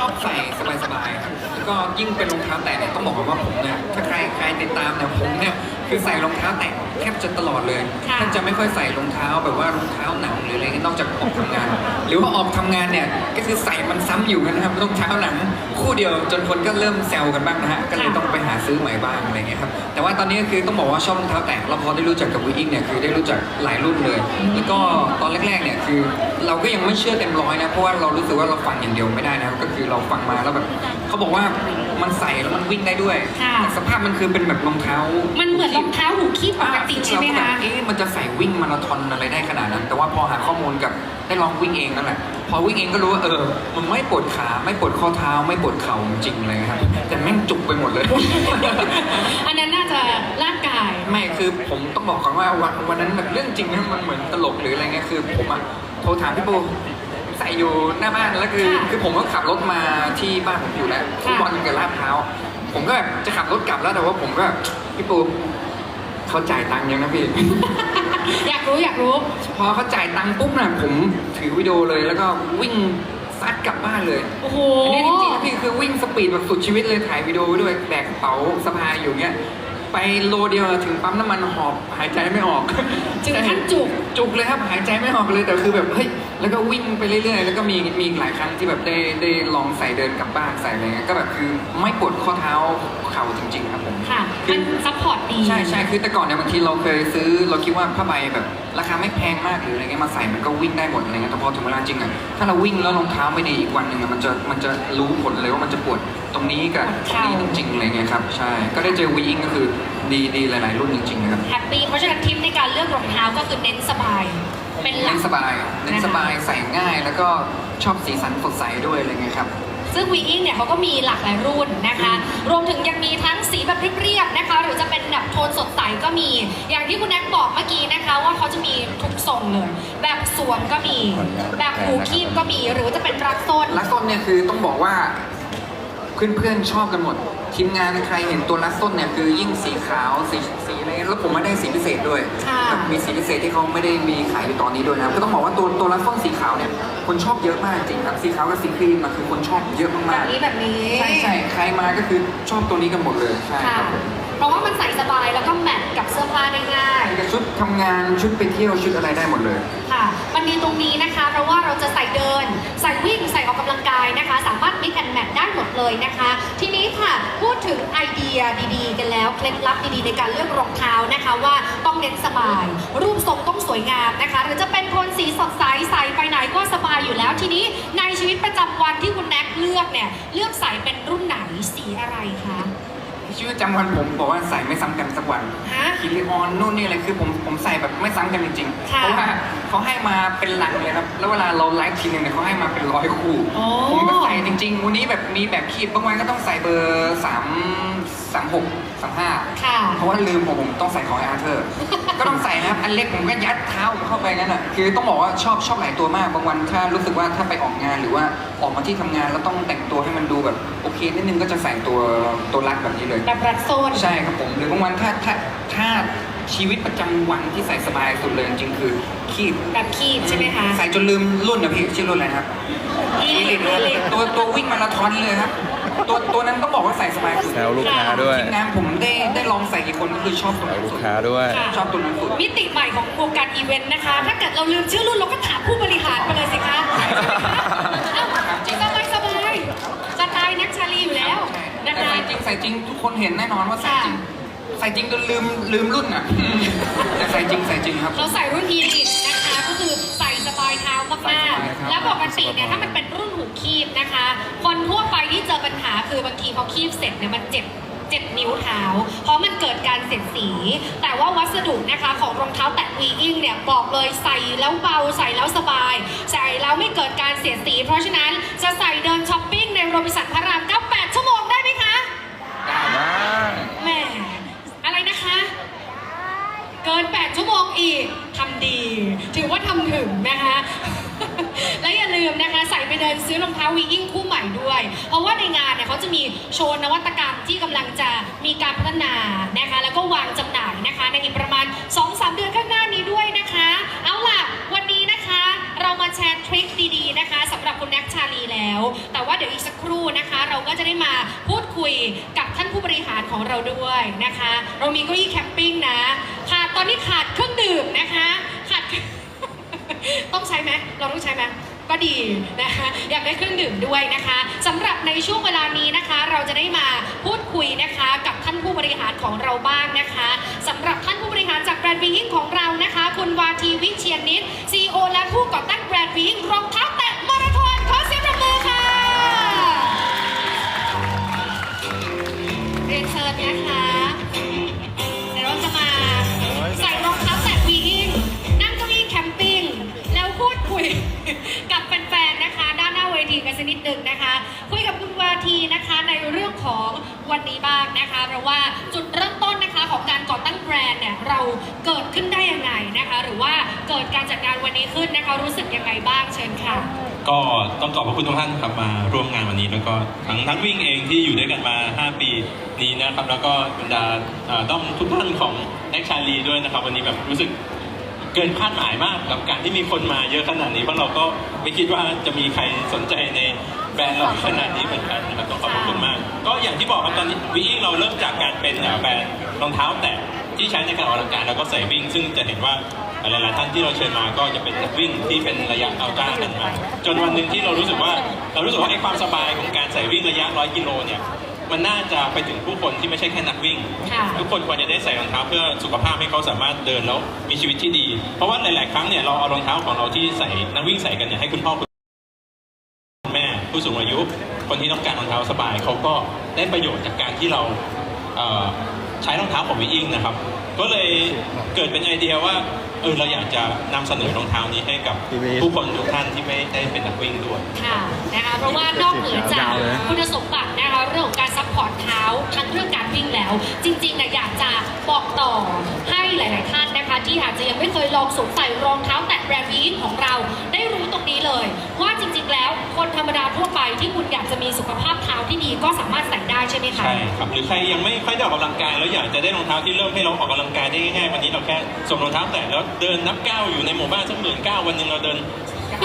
ชอบใส่สบายๆครับแล้วก็ยิ่งเป็นรองเท้าแตะเนี่ยต้องบอกก่อนว่าผมเนี่ยถ้าใครใครติดตามเนี่ยผมเนี่ย คือใส่รองเท้าแตะแทบจะตลอดเลยค่ะแทบจะไม่ค่อยใส่รองเท้าแบบว่ารองเท้าหนังหรืออะไรเงี้ยนอกจากออกทำงาน หรือว่าออกทำงานเนี่ยก็คือใส่มันซ้ำอยู่กันนะครับรองเท้าหนังคู่เดียวจนคนก็เริ่มแซวกันบ้างนะฮะก็เลยต้องไปหาซื้อใหม่บ้างอะไรเงี้ยครับแต่ว่าตอนนี้ก็คือต้องบอกว่าชอบรองเท้าแตะเราพอได้รู้จักกับวีอิงเนี่ยคือได้รู้จักหลายรุ่นเลย แล้วก็ตอนแรกๆเนี่ยคือ เราก็ยังไม่เชื่อเต็มร้อยนะเพราะว่าเรารู้สึกว่าเราฟังอย่างเดียวไม่ได้นะครับก็คือเราฟังมาแล้วแบบเขาบอกว่า มันใส่แล้วมันวิ่งได้ด้วยค่ะ แต่สภาพมันคือเป็นแบบรองเท้ามันเหมือนรองเท้าหูคีบปกติใช่ไหมเราก็คะแบบเอ๊ะมันจะใส่วิ่งมาราธอนอะไรได้ขนาดนั้น แต่ว่าพอหาข้อมูลกับได้ลองวิ่งเองนั่นแหละ พอวิ่งเองก็รู้ว่าเออ มันไม่ปวดขาไม่ปวดข้อเท้าไม่ปวดเข่าจริงๆเลยครับ แต่แม่งจุกไปหมดเลย อันนั้นน่าจะร่างกาย ไม่คือผมต้องบอกก่อนว่าวันวันนั้นแบบเรื่องจริงนะมันเหมือนตลกหรืออะไรเงี้ยคือผมอะโทรถามพี่ปู ใส่อยู่หน้าบ้านแล้วคือ ค่ะคือผมก็ขับรถมาที่บ้านผมอยู่แล้วค่ะทุกวันกับลาดพร้าวผมก็แบบจะขับรถกลับแล้วแต่ว่าผมก็พี่ปูเขาจ่ายตังค์ยังนะพี่ อยากรู้อยากรู้ พอเขาจ่ายตังค์ปุ๊บน่ะผมถือวิดีโอเลยแล้วก็วิ่งซัดกลับบ้านเลยโอ้โห อันนี้จริงๆนะพี่คือวิ่งสปีดแบบสุดชีวิตเลยถ่ายวิดีโอไว้ด้วยแบกกระเป๋าสะพายอยู่เงี้ย ไปโลเดียวถึงปั๊มน้ำมันหอบหายใจไม่ออก ถึงขั้นจุก จุกเลยครับหายใจไม่ออกเลยแต่คือแบบเฮ้ย แล้วก็วิ่งไปเรื่อยๆ แล้วก็มีมีอีกหลายครั้งที่แบบได้ได้ลองใส่เดินกลับบ้านใส่อะไรเงี้ยก็แบบคือไม่ปวดข้อเท้าเข่าจริง ๆ ครับผม ค่ะคืมัอนซัพพอร์ตดี ใช่ใช่คือแต่ก่อนเนี่ยบางทีเราเคยซื้อเราคิดว่าผ้าใบแบบราคาไม่แพงมากหรืออะไรเงี้ยมาใส่มันก็วิ่งได้หมดอะไรเงี้ยแต่พอถึงเวลาจริงอะถ้าเราวิ่งแล้วรองเท้าไม่ดีอีกวันหนึ่งอะมันจะมันจะรู้ผลเลยว่ามันจะปวดตรงนี้กับตรงนี้จริงๆอะไรเงี้ยครับใช่ก็ได้เจอวีอิงก็คือ ดีดีหลายๆรุ่นจริงๆนะครับแฮปปี้เพราะฉะนั้นทิปในการเลือกรองเท้าก็คือเน้นสบาย เป็นหลัเน้ก นสบายเน้นสบายใส่ง่ายแล้วก็ชอบสีสันสดใสด้วยอะไรเงี้ยครับ ซึ่งวีอิงเนี่ยเขาก็มีหลากหลายรุ่นนะคะ รวมถึงยังมีทั้งสีแบบเรียบๆนะคะ หรือจะเป็นแบบโทนสดใสก็มี อย่างที่คุณแอนบอกเมื่อกี้นะคะว่าเขาจะมีทุกทรงเลย แบบสวมก็มี แบบหูคีบก็มี หรือว่าจะเป็นรักส้น ลักส้นเนี่ยคือต้องบอกว่า เพื่อนๆชอบกันหมด ทีมงานใครเห็นตัวลักส้นเนี่ยคือยิ่งสีขาวสีสีอะไรแล้วผมมาได้สีพิเศษด้วยค่ะแบบมีสีพิเศษที่เขาไม่ได้มีขายอยู่ตอนนี้ด้วยนะครับก็ต้องบอกว่าตัวตัวลักส้นสีขาวเนี่ยคนชอบเยอะมากจริงครับสีขาวกับสีครีมอะคือคนชอบเยอะแบมาบกนี้แบบนี้ๆใช่ใช่ใครมาก็คือชอบตัวนี้กันหมดเลยใช่ค่ะ ครับผมเพราะว่ามันใส่สบายแล้วก็แมทกับเสื้อผ้าได้ง่ายกับชุดทำงานชุดไปเที่ยวชุดอะไรได้หมดเลย ค่ะ มันดีตรงนี้นะคะ เพราะว่าเราจะใส่เดิน ใส่วิ่งายนะคะ สามารถ mix and match ได้หมดเลยนะคะ ทีนี้ค่ะพูดถึงไอเดียดีๆ กันแล้วเคล็ดลับดีๆ ในการเลือกรองเท้านะคะว่าต้องเน้นสบาย รูปทรงต้องสวยงามนะคะ หรือจะเป็นโทนสีสดใสใส่ไปไหนก็สบายอยู่แล้ว ทีนี้ในชีวิตประจำวันที่คุณแน็กเลือกเนี่ยเลือกใส่เป็นรุ่นไหนสีอะไรคะ ชีวิตประจำวันผมบอกว่าใส่ไม่ซ้ำกันสักวันฮะ คิริออนนู่นนี่อะไรคือผมผมใส่แบบไม่ซ้ำกันจริงๆ ค่ะเพราะว่าเขาให้มาเป็นหลังเลยครับ แล้วเวลาเราไลฟ์ทีนึงเนี่ยเขาให้มาเป็นร้อยคู่ โอ้ ผมก็ใส่จริงๆ วันนี้แบบมีแบบขีดบางวันก็ต้องใส่เบอร์สามสามหกสามห้าค่ะ เพราะว่าลืมผมผมต้องใส่ของอาร์เธอร์ก็ต้องใส่นะครับอันเล็กผมก็ยัดเท้าผมเข้าไปงั้นอะคือต้องบอกว่าชอบชอบหลายตัวมากบางวันถ้ารู้สึกว่าถ้าไปออกงานหรือว่าออกมาที่ทำงานแล้วต้องแต่งตัวให้มันดูแบบโอเคนิดนึงก็จะใส่ตัวตัวรัดแบบนี้เลย แบบรัดโซน ใช่ครับผมหรือบางวันถ้าถ้าถ้าชีวิตประจำวันที่ใส่สบายสุดเลยจริงๆคือคีบแบบคีบใช่ไหมคะใส่จนลืมรุ่นนะพี่ชื่อรุ่นอะไรนะครับอีลิทอีลิทตัวตัววิ่งมาราธอนเลยครับ ตัวตัวนั้นต้องบอกว่าใส่สบายสุดแซวลูกค้าด้วยทีมงานผมได้ได้ลองใส่กี่คนก็คือชอบตัวแซวนั้นลูกสุดค้าด้วยค่ะชอบตัวนั้นสุด มิติใหม่ของวงการอีเวนต์นะคะ ถ้าเกิดเราลืมชื่อรุ่นเราก็ถามผู้บริหารไปเลยสิคะเอ้าสบายสบายสไตล์นักชาลีอยู่แล้วใช่นะแต่คะ ใส่จริงใส่จริงทุกคนเห็นแน่นอนว่าใส่จริงค่ะใส่จริงจนลืมลืมรุ่นอะ แต่ใส่จริงใส่จริงครับ เราใส่รุ่นอี แล้วปกติเนี่ยถ้ามันเป็นรุ่นหูคีบนะคะ คนทั่วไปที่เจอปัญหาคือบางทีพอคีบเสร็จเนี่ยมันเจ็บเจ็บนิ้วเท้า เพราะมันเกิดการเสียดสี แต่ว่าวัสดุนะคะของรองเท้าแตะวีอิงเนี่ยบอกเลยใส่แล้วเบาใส่แล้วสบาย ใส่แล้วไม่เกิดการเสียดสี เพราะฉะนั้นจะใส่เดินช้อปปิ้งในโรบินสันพระราม 9 8 ชั่วโมงได้ไหมคะ ได้แหมอะไรนะคะ เกิน 8 ชั่วโมงอีกทำดี ถือว่าทำถึงนะคะแลืมนะคะใส่ไปเดินซื้อรองเท้าวีอิงคู่ใหม่ด้วย เพราะว่าในงานเนี่ยเขาจะมีโชว์นวัตกรรมที่กำลังจะมีการพัฒนานะคะ แล้วก็วางจำหน่ายนะคะ ในอีกประมาณ 2-3 เดือนข้างหน้านี้ด้วยนะคะ เอาล่ะ วันนี้นะคะเรามาแชร์ทริคดีๆนะคะสำหรับคุณแน็กชาลีแล้ว แต่ว่าเดี๋ยวอีกสักครู่นะคะ เราก็จะได้มาพูดคุยกับท่านผู้บริหารของเราด้วยนะคะ เรามีเก้าอี้แคมปิ้งนะขาดตอนนี้ขาดเครื่องดื่มนะคะขาดต้องใช้ไหมเราต้องใช้ไหม ก็ดีนะคะอยากได้เครื่องดื่มด้วยนะคะสำหรับในช่วงเวลานี้นะคะ เราจะได้มาพูดคุยนะคะกับท่านผู้บริหารของเราบ้างนะคะสำหรับท่านผู้บริหารจากแบรนด์วีอิงของเรานะคะ คุณวาทีวิเชียนนิตซีโอและผู้ก่อตั้งแบรนด์วีอิงรองเท้า สักนิดนึงนะคะ คุยกับคุณวาทีนะคะในเรื่องของวันนี้บ้างนะคะ เพราะว่าจุดเริ่มต้นนะคะของการก่อตั้งแบรนด์เนี่ยเราเกิดขึ้นได้ยังไงนะคะ หรือว่าเกิดการจัดงานวันนี้ขึ้นนะคะรู้สึกยังไงบ้างเชิญค่ะ ก็ต้องขอบพระคุณทุกท่านครับมาร่วมงานวันนี้แล้วก็ทั้งนักวิ่งเองที่อยู่ด้วยกันมา 5 ปีนี้นะครับ แล้วก็บรรดาเอ่อต้องทุกท่านของแอคชาลีด้วยนะครับ วันนี้แบบรู้สึก เกินคาดหมายมากกับการที่มีคนมาเยอะขนาดนี้ เพราะเราก็ไม่คิดว่าจะมีใครสนใจในแบรนด์เราขนาดนี้เหมือนกันนะครับต้องขอบพระคุณมาก ก็อย่างที่บอกครับตอนนี้วิ่งเราเริ่มจากการเป็นเอ่อแบรนด์รองเท้าแตะที่ใช้ในการออกกำลังกายแล้วก็ใส่วิ่ง ซึ่งจะเห็นว่าหลายๆท่านที่เราเชิญมาก็จะเป็นนักวิ่งที่เป็นระยะอัลตร้ากันมาจนวันหนึ่งที่เรารู้สึกว่า เรารู้สึกว่าไอ้ความสบายของการใส่วิ่งระยะร้อยกิโลเนี่ย มันน่าจะไปถึงผู้คนที่ไม่ใช่แค่นักวิ่ง ค่ะทุกคนควรจะได้ใส่รองเท้าเพื่อสุขภาพให้เขาสามารถเดินแล้วมีชีวิตที่ดี เพราะว่าหลาย ๆ ครั้งเนี่ยเราเอารองเท้าของเราที่ใส่นักวิ่งใส่กันเนี่ยให้คุณพ่อคุณแม่ผู้สูงอายุ คนที่ต้องการรองเท้าสบายเขาก็ได้ประโยชน์จากการที่เราเอ่อใช้รองเท้าของวิอิงนะครับ ก็เลยเกิดเป็นไอเดียว่าเออเราอยากจะนำเสนอรองเท้านี้ให้กับผู้คนทุกท่านที่ไม่ได้เป็นนักวิ่งด้วย ค่ะนะคะเพราะว่านอกเหนือจากคุณสมบัติ การซัพพอร์ตเท้าทั้งเรื่องการวิ่งแล้ว จริงๆนะอยากจะบอกต่อให้หลาย ๆ ท่านนะคะ ที่อาจจะยังไม่เคยลองสวมใส่รองเท้าแตะแบรนด์วีนของเรา ได้รู้ตรงนี้เลย ว่าจริง ๆ แล้วคนธรรมดาทั่วไปที่คุณอยากจะมีสุขภาพเท้าที่ดีก็สามารถใส่ได้ใช่ไหมคะใช่ครับหรือใครยังไม่ค่อยได้ออกกำลังกายแล้วอยากจะได้รองเท้าที่เริ่มให้เราออกกำลังกายได้ง่ายๆวันนี้เราแค่สวมรองเท้าแตะแล้วเดินนับก้าวอยู่ในหมู่บ้านสักหมื่นก้าววันหนึ่งเราเดิน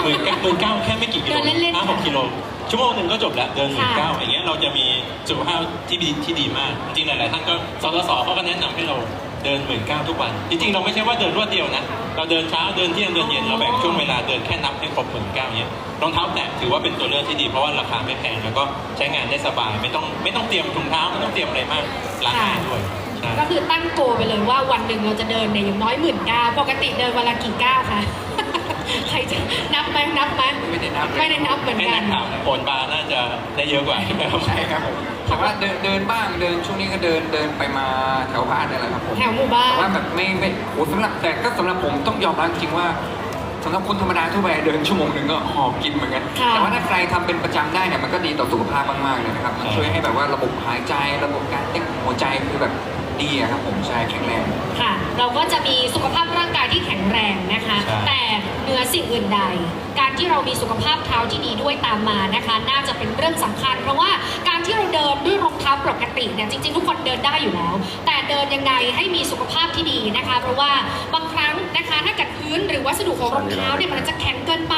หมื่นหมื่นก้าวแค่ไม่กี่กิโลเดินเล่นๆห้าหกกิโลชั่วโมงหนึ่งก็จบแล้วเดินหมื่นค่ะก้าวอย่างเงี้ยเราจะมีสุขภาพที่ดีที่ดีมาก จริงๆหลาย ๆ ท่านก็สสสเขาก็แนะนำให้เราเดินหมื่นก้าวทุกวัน จริง ๆ เราไม่ใช่ว่าเดินรวดเดียวนะ เราเดินเช้าเดินเที่ยงเดินเย็นเราแบ่งช่วงเวลาเดินแค่นับให้ครบหมื่นก้าวเนี้ยรองเท้าแตะถือว่าเป็นตัวเลือกที่ดีเพราะว่าราคาไม่แพงแล้วก็ใช้งานได้สบายไม่ต้องไม่ต้องเตรียมถุงเท้าไม่ต้องเตรียมอะไรมากล้างง่ายด้วยใช่ก็คือตั้งโกไปเลยว่าวันหนึ่งเราจะเดินเนี่ยอย่างน้อยหมื่นก้าวปกติเดินวันละกี่ก้าวคะใครจะ นับไหมนับไหมไม่ได้นับเลยไม่ได้นับเหมือนให้กันันกข่าวโผลบาร์น่าจะได้เยอะกว่าใช่ไหมครับใช่ครับผมแต่ว่าเดินเดินบ้างเดินช่วงนี้ก็เดินเดินไปมาแถวบ้านนี่แหละครับผมแถวหมู่บ้านแต่ว่าแบบไม่ไม่โอ้สำหรับแต่ก็สำหรับผมต้องยอมรับจริงว่าสำหรับคนธรรมดาทั่วไปเดินชั่วโมงหนึ่งก็หอบกินเหมือนกันค่ะแต่ว่าถ้าใครทำเป็นประจำได้เนี่ยมันก็ดีต่อสุขภาพมากๆเลยนะครับ มันช่วยให้แบบว่าระบบหายใจระบบการเต้นหัวใจคือแบบ ดีอะครับผมใช่แข็งแรง ค่ะ เราก็จะมีสุขภาพร่างกายที่แข็งแรงนะคะ ใช่ แต่เหนือสิ่งอื่นใด การที่เรามีสุขภาพเท้าที่ดีด้วยตามมานะคะ น่าจะเป็นเรื่องสำคัญ เพราะว่าการที่เราเดินด้วยรองเท้าปกติเนี่ยจริงๆ ทุกคนเดินได้อยู่แล้ว แต่เดินยังไงให้มีสุขภาพที่ดีนะคะ เพราะว่าบางครั้งนะคะถ้าเกิดพื้นหรือวัสดุของรองเท้าเนี่ยมันอาจจะแข็งเกินไป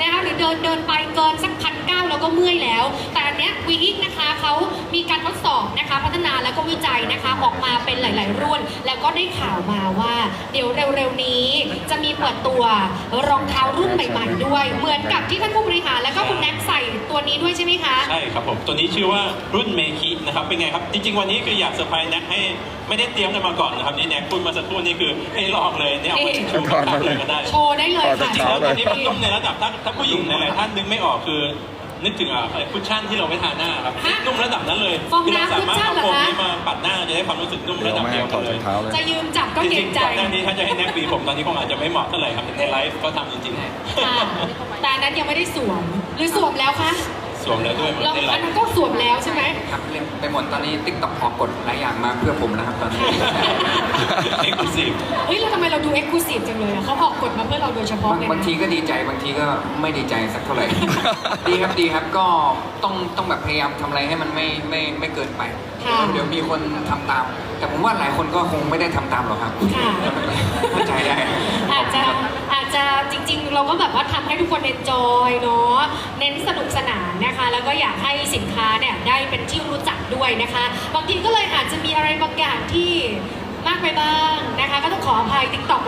นะคะหรือเดินเดินไปเกินสักพันเก้าแล้วก็เมื่อยแล้ว แต่อันเนี้ยวีอิกนะคะเขามีการทดสอบนะคะ พัฒนาแล้วก็วิจัยนะคะออกมาเป็นหลาย ๆ รุ่น แล้วก็ได้ข่าวมาว่า เดี๋ยวเร็ว ๆ นี้จะมีเปิดตัวรองเท้ารุ่นใหม่ ๆ ด้วย เหมือนกับที่ท่านผู้บริหารแล้วก็คุณแน็กใส่ตัวนี้ด้วยใช่ไหมคะใช่ครับผม ตัวนี้ชื่อว่ารุ่นเมคินะครับเป็นไงครับ จริง ๆ วันนี้คืออยากเซอร์ไพรส์แน็กให้ไม่ได้เตรียมกันมาก่อนนะครับนี่แน็กพูดมาสักครู่นี่คือให้ลองเลยเนี่ยเอาไปชูกับขาเลยก็ได้โชว์ได้เลยต่อจาค่ะกจริงเช้าๆแล้วตัวนี้มันนุ่มในระดับถ้าถ้าผู้หญิงหลายๆท่านนึกไม่ออกคือ นึกถึงอะอะไรคุชชั่นที่เราไม่ทาหน้าครับฮะนุ่มระดับนั้นเลยฟองคือเราน้ำสามารถเอาคุชชั่นเหรอโฟมคะนี้มาปัดหน้าจะได้ความรู้สึกนุ่มเดี๋ระยวดับแม่เดียวถกัอนดเลรอยงเท้าเลย จะยืมจับก็จเกรริงงๆใจก่อนหน้านี้ถ้าจะให้แน็กปีผมตอนนี้คงอาจจะไม่เหมาะเท่าไหร่ครับในไลฟ์ก็ทำจริงค่ะแต่อันนั้นยังไม่ได้สวม หรือสวมแล้วคะๆ สวมแล้วด้วยเหมือนเราในไลอันฟ์นั้นก็สวมแล้วใช่ไหม ครับเล่นไปหมดตอนนี้ติ๊กต็อกออกกฎหลายอย่างมาเพื่อผมนะครับตอนนี้ เอ็กซ์คลูซีฟเฮ้ยแล้วทำไมเราดูเอ็กซ์คลูซีฟจังเลยอะเขาออกกฎมาเพื่อเราโดยเฉพาะบางเลยบางทีนะก็ดีใจบางทีก็ไม่ดีใจสักเท่าไหร่ ดีครับดีครับก็ต้องต้องแบบพยายามทำอะไรให้มันไม่ไม่ไม่เกินไป ค่ะ เดี๋ยวมีคนทำตาม แต่ผมว่าหลายคนก็คงไม่ได้ทำตามหรอกครับค่ะ เข้าใจได้ อาจจะอาอาจจะจริงๆ เราก็แบบว่าทำให้ทุกคนเอนจอยเนาะเน้นสนุกสนานนะคะ แล้วก็อยากให้สินค้าเนี่ยได้เป็นที่รู้จักด้วยนะคะ บางทีก็เลยอาจจะมีอะไรบางอย่างที่มากไปบ้างนะคะ ก็ต้องขออภัยติ๊กต็อก